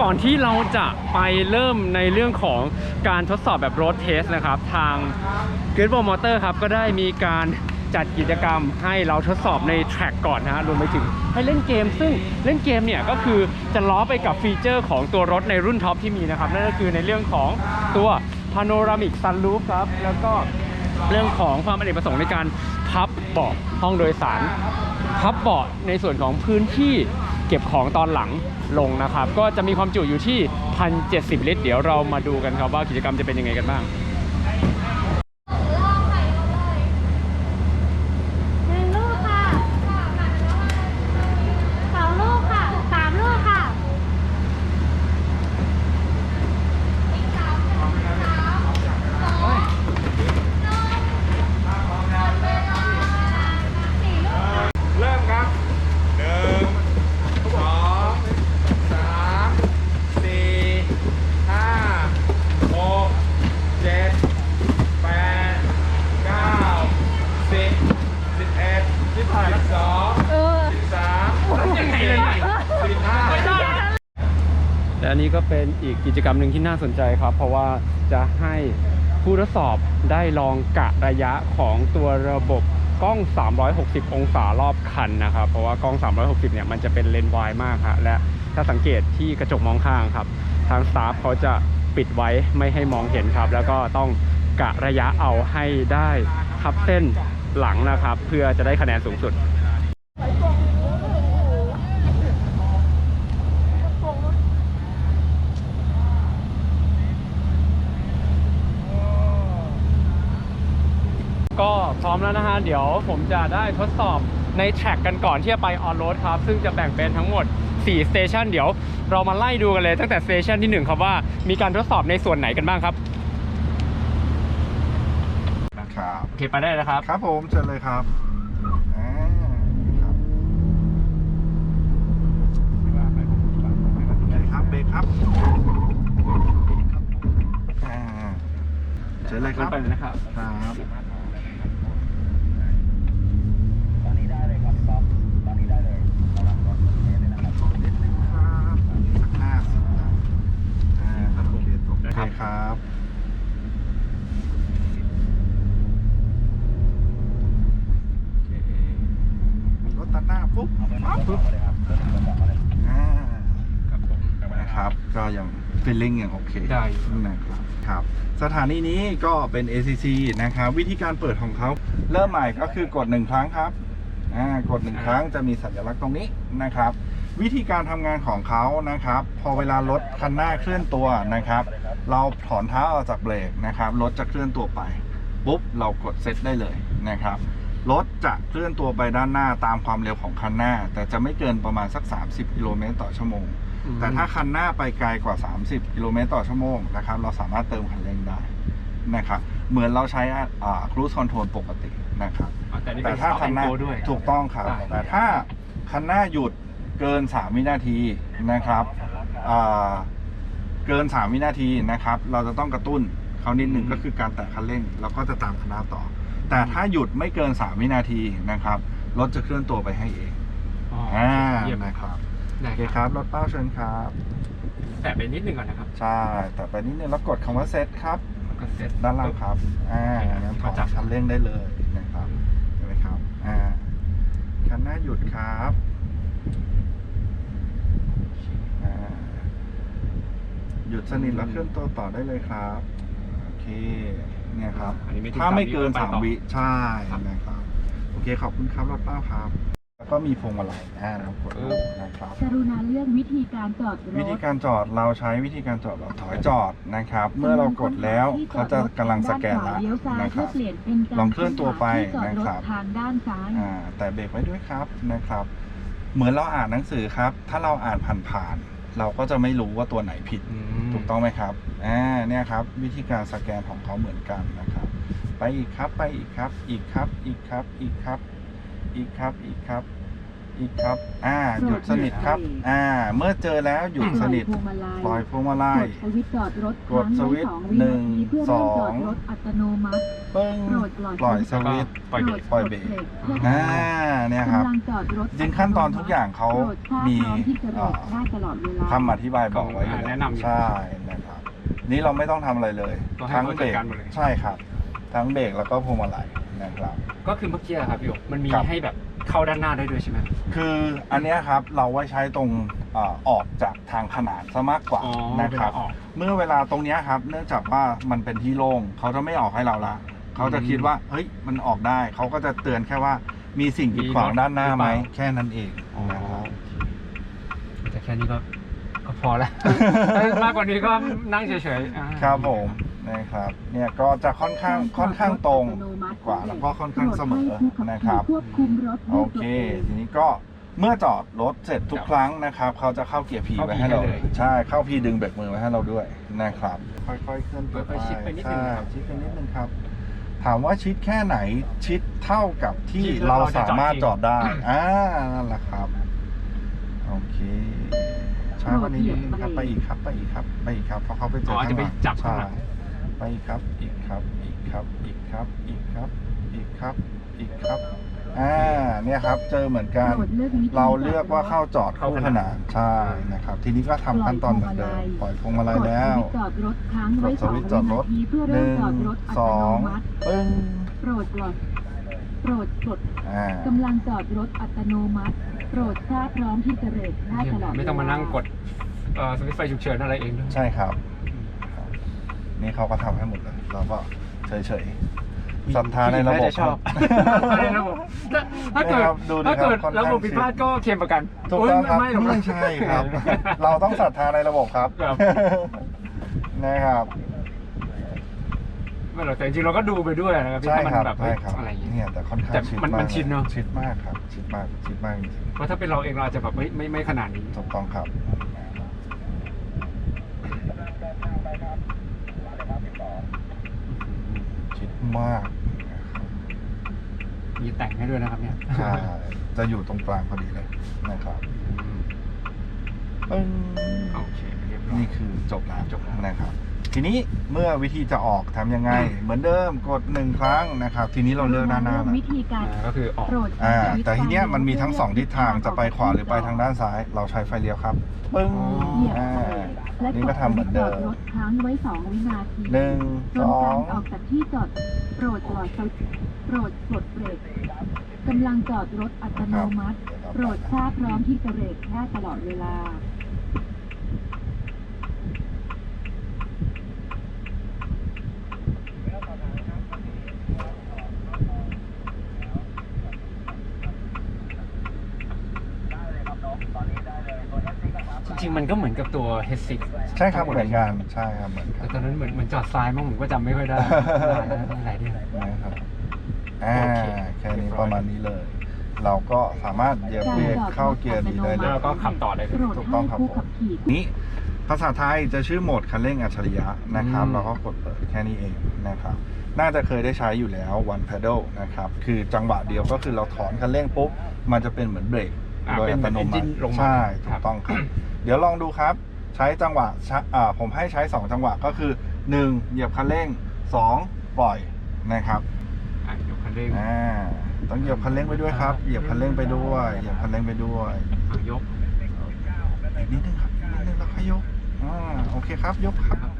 ก่อนที่เราจะไปเริ่มในเรื่องของการทดสอบแบบ road test นะครับ ทาง g r e a t Wall Motor ครับ ก็ได้มีการจัดกิจกรรมให้เราทดสอบในแทร็กก่อนนะฮะรวมไปถึงให้เล่นเกม ซึ่งเล่นเกมเนี่ยก็คือจะล้อไปกับฟีเจอร์ของตัวรถในรุ่นท็อปที่มีนะครับ นั่นก็คือในเรื่องของตัว Panoramic Sunroof ครับ แล้วก็เรื่องของความอเนกประสงค์ในการพับเบาะห้องโดยสาร พับเบาะในส่วนของพื้นที่ เก็บของตอนหลังลงนะครับ ก็จะมีความจุอยู่ที่ 1,070 ลิตร เดี๋ยวเรามาดูกันครับว่ากิจกรรมจะเป็นยังไงกันบ้าง หนึ่งลูกค่ะสองลูกค่ะสามลูกค่ะ เริ่มครับหนึ่งสองสามสี่ห้าหกเจ็ดแปดเก้าสิบสิบเอ็ดสิบสอง เออ สิบสามสิบสี่สิบห้า และอั นนี้ก็เป็นอีกกิจกรรมหนึ่งที่น่าสนใจครับ เพราะว่าจะให้ผู้ทดสอบได้ลองกะระยะของตัวระบบกล้อง 360 องศารอบคันนะครับ เพราะว่ากล้อง 360 เนี่ยมันจะเป็นเลนส์วายมากฮะและถ้าสังเกตที่กระจกมองข้างครับ ทางสตาฟเขาจะปิดไว้ไม่ให้มองเห็นครับ แล้วก็ต้องกะระยะเอาให้ได้ทับเส้นหลังนะครับ เพื่อจะได้คะแนนสูงสุด ก็พร้อ มแล้วนะฮะ เดี๋ยวผมจะได้ทดสอบในแทร็กกันก่อนที่จะไปออนโรดครับ ซึ่งจะแบ่งเป็นทั้งหมด 4 สเตชันเดี๋ยวเรามาไล่ดูกันเลยตั้งแต่สเตชันที่ 1 ครับว่ามีการทดสอบในส่วนไหนกันบ้างครับ นะครับ โอเคไปได้แล้วครับ ครับผมเชิญเลยครับอ่าครับโอเคครับเบรกครับอ่าเชิญเลยครับไปเลยนะครับ ครับ ตอนนี้ได้เลยครับป๊อปตอนนี้ได้เลยระวังรถเมล์ด้วยนะครับ นิดนึงครับสักห้าสิบนะอ่าโอเคตก ได้ โอ ค เครับ ครับโอเคมีรถตัดหน้าปุ๊บ เอาไปหมดเลยครับเริ่มต้นจากอะไร อ่า ครับผม นะครับ ก็ยังฟีลลิ่งยังโอเคได้อยู่นะครับครับ สถานีนี้ก็เป็น ACC นะครับ วิธีการเปิดของเขาเริ่มใหม่ก็คือกดหนึ่งครั้งครับอ่ากดหนึ่งครั้งจะมีสัญลักษณ์ตรงนี้นะครับ วิธีการทำงานของเขานะครับ พอเวลารถคันหน้าเคลื่อนตัวนะครับ เราถอนเท้าออกจากเบรกนะครับรถจะเคลื่อนตัวไปปุ๊บเรากดเซตได้เลยนะครับ รถจะเคลื่อนตัวไปด้านหน้าตามความเร็วของคันหน้า แต่จะไม่เกินประมาณสัก 30 กิโลเมตรต่อชั่วโมง แต่ถ้าคันหน้าไปไกลกว่า 30 กิโลเมตรต่อชั่วโมงนะครับ เราสามารถเติมคันเร่งได้นะครับ เหมือนเราใช้ครูซคอนโทรลปกตินะครับ แต่นี่แต่เป็นถ้าสาวคันหน้าแองโกด้วยถูกต้องครับได้แต่ถ้าคันหน้าหยุดเกิน 3 วินาทีนะครับอ่าเกิน 3 วินาทีนะครับ เราจะต้องกระตุ้นเขานิดหนึ่งก็คือการแตะคันเร่ง แล้วก็จะตามคันหน้าต่อ แต่ถ้าหยุดไม่เกิน 3 วินาทีนะครับ รถจะเคลื่อนตัวไปให้เองอ๋ออ่าเยี่ยมนะครับ ได้โอเคคครับรับรถเป้าเชิญครับ แต่ไปนิดนึงก่อนนะครับใช่แต่ไปนิดนึงแล้วกดคำว่าเซตครับ แล้วก็เสร็จ ด้านล่างครับ อ่าโอเคครับงั้นถอมาจัดบคันเร่งได้เลยนะครับเห็นไหมครับ อ่า คันหน้าหยุดครับ อ่า หยุดสนิทแล้วเคลื่อนตัวต่อได้เลยครับ โอเค เนี่ยครับ อันนี้ไม่ถึงถ้าไม่เกินสามวิสามวิใช่ครับนะครับ โอเค ขอบคุณครับรถเป้าครับ แล้วก็มีพวงมาลัยอ่าเรากดดูนะครับ กรุณาเลือกวิธีการจอดรถ วิธีการจอดเราใช้วิธีการจอดแบบถอยจอดนะครับ เมื่อเรากดแล้วเขาจะกำลังสแกนแล้วเลี้ยวซ้ายนะครับเพื่อเปลี่ยนเป็นการลองเคลื่อนตัวไปที่จอดนะครับทางด้านซ้ายอ่าแต่เบรกไว้ด้วยครับนะครับ เหมือนเราอ่านหนังสือครับ ถ้าเราอ่านผ่านๆเราก็จะไม่รู้ว่าตัวไหนผิดอืมถูกต้องไหมครับอ่าเนี่ยครับ วิธีการสแกนของเขาเหมือนกันนะครับ ไปอีกครับไปอีกครับ อีกครับอีกครับอีกครับ อีกครับ อีกครับ อีกครับ อ่า หยุดสนิทครับ อ่า เมื่อเจอแล้วหยุดสนิท ปล่อยพวงมาลัยปล่อยพวงมาลัยกดสวิตช์จอดรถกดสวิตช์ค้างไสองวิหนึ่งนาทีเพื่อสเริ่อมจองดรถอัตโนมัติปึ้งโปรดปล่อยปล่อยสแล้วก็วิตช์ปล่อยเบรกปล่อยเบรกเพื่ออ่า เนี่ยครับกำลังจอดรถจริงขั้นตอนทุกอย่างเขาโปรดทราบมีพร้อมที่จะเบรเอ่กอได้ตลอดเวลาคำอธิบายบอกไว้อยู่อ่าแนะนำอยู่ใช่นะครับ นี่เราไม่ต้องทำอะไรเลยก็ให้ทั้งเขาเบรจัดกการหมดเลยใช่ครับ ทั้งเบรกแล้วก็พวงมาลัย นะครับ ก็คือเมื่อกี้อะครับพี่หยกมันมีครับ ให้แบบเข้าด้านหน้าได้ด้วยใช่ไหมคืออันเนี้ยครับเราไว้ใช้ตรงเอ่อออกจากทางขนานซะมากกว่าอ๋อนะครับเวลาออก เมื่อเวลาตรงเนี้ยครับ เนื่องจากว่ามันเป็นที่โล่งเขาจะไม่ออกให้เราละเขาจะคิดว่าเฮ้ยมันออกได้ เขาก็จะเตือนแค่ว่ามีสิ่งกีดขวางด้านหน้าไหมแค่นั้นเองนะครับ แต่แค่นี้ก็ก็พอแล้ว มากกว่านี้ก็นั่งเฉยๆอ่า ครับผม นะครับเนี่ยก็จะค่อนข้างค่อนข้างตรงกว่าแล้วก็ค่อนข้างเสมอนะครับควบคุมรถโอด้วยเคตัวเองทีนี้ก็เมื่อจอดรถเสร็จทุกครั้งนะครับ เขาจะเข้าเกียร์พีเข้าไว้ P ให้เราให้เลยใช่เข้าพีดึงเบรกมือไว้ให้เราด้วยนะครับ ค่อยๆเคลื่อนตัวค่อยๆชิดไปนิดนึงใช่ครับชิดไปนิดนึงครับ ถามว่าชิดแค่ไหนชิดเท่ากับที่ที่เราเราจะสามารถจอดได้จอดจริงอ่านั่นแหละครับโอเคช้ากว่านี้นิดนึงครับไปอีกครับไปอีกครับไปอีกครับเพราะเขาไปเจอ๋อออาจจะไปจับข้างใช่หลัง ไปอีกครับ อีกครับ อีกครับ อีกครับ อีกครับ อีกครับ อีกครับ อ่า เนี่ยครับ เจอเหมือนกันโปรดเลือกวิธีเราเลือกว่าเข้าจอดเข้าคู่ขขนานนาน ใช่นะครับ ทีนี้ก็ทำขั้นตอนเหมือนเดิม ปล่อยพวงมาลัยแล้วกดสวิตช์จอดรถค้างไว้กดสสองวิวิตช์จอดรถนาทีเพื่อหเริ่มนึ่งจอดรถอัสตอโนงมัติปึ้งโปรดปลดโปรดปลดอ่ากำลังจอดรถอัตโนมัติ โปรดทราบพร้อมที่จะเบรกได้ตลอด ไม่ต้องมานั่งกดเอ่อสวิตช์ไฟฉุกเฉินอะไรเองด้วยใช่ครับครับ นี่เขาก็ทำให้หมดเลยเราก็เฉยๆศรัทธาในระบบน่าจะชอบครับในระบบถ้าเกิดนะครับดูดิถ้าเกิดครับค่อนข้าง ระบบผิดพลาดก็เคลมประกันถูกต้องครับโยไม่หรอก ไม่ใช่ครับ เราต้องศรัทธาในระบบครับครับ นะครับ ไม่หรอกแต่จริงๆเราก็ดูไปด้วยนะครับพี่ใช่ถ้ามันครับแบบใช่ครับอะไรอย่างเงี้ย เนี่ยแต่ค่อนข้างแต่ชิดมันมากมันชินเนอะ ชิดมากครับ ชิดมากชิดมากจริงเพราะถ้าเป็นเราเองเราอาจจะแบบไม่ไม่ไม่ขนาดนี้ ๆถูกต้องครับ ชิด มากมีแต่งให้ด้วยนะครับเนี่ยใช่จะอยู่ตรงกลางพอดีเลยนะครับปึ้งโอเคเรียบร้อยนี่คือจบแล้วจบแล้วนะครับ ทีนี้เมื่อวิธีจะออกทำยังไง เหมือนเดิมกดหนึ่งครั้งนะครับ ทีนี้เราเลือกด้านหน้าแล้ววิธีการอ่าก็คือออก โปรดอ่าใช้สวิตช์แต่ทีเนี้ยมันมีทั้งสองไฟทิศทางจะไปขวาหรือไปทางด้านซ้าย เราใช้ไฟเลี้ยวครับปึ้งเหยียบอ่า และนี่กก็ดทำเหมือนเดิมจอดรถค้างไว้สองวินาทีหนึ่งจสนอกางรออกจากที่จอดโปรดปล่อยไฟโปรดปลดเบรกกำลังจอดรถอัตโนมัติ โปรดทราบพร้อมที่จะเบรกได้ตลอดเวลา จ ริงๆมันก็เหมือนกับตัว H6 ใช่ครับเหมือนกันใช่ครับเหมือนกัแต่นตอนนั้นเหมือนเหมือนจอดซ้ายมั้งผมก็จำไม่ค่อยได้นานแล้วหลายเดือน นะครับอ่าโอเค แค่นี้ประมาณนี้เลย เราก็สามารถเหยียบเบรกเข้าเกียร์ดีได้เลแล้วยเราก็ขับต่อได้เลยโปรดถูกต้องให้ครับผู้ผมขับขี่ นี้ภาษาไทยจะชื่อโหมดคันเร่งอัจฉริยะนะครับอืม เราก็กดเปิดแค่นี้เองนะครับน่าจะเคยได้ใช้อยู่แล้ว one pedal นะครับคือจังหวะเดียวก็คือเราถอนคันเร่งปุ๊บมันจะเป็นเหมือนเบรกอ่าโดยเป็อันตโนมัติเป็น engine ลงมาใช่คถูรับกต้องครับ เดี๋ยวลองดูครับ ใช้จังหวะชะอ่าผมให้ใช้ 2 จังหวะก็คือ 1 เหยียบคันเร่ง 2 ปล่อยนะครับอะยกคันเร่งอ่าต้องเหยียบคันเร่งไปด้วยครับ เหยียบคันเร่งไปด้วย เหยียบคันเร่งไปด้วยอะยกอีกนิดนึงครับอีกนิดนึงแล้วค่อยยกอ่าโอเคครับ ยกครับ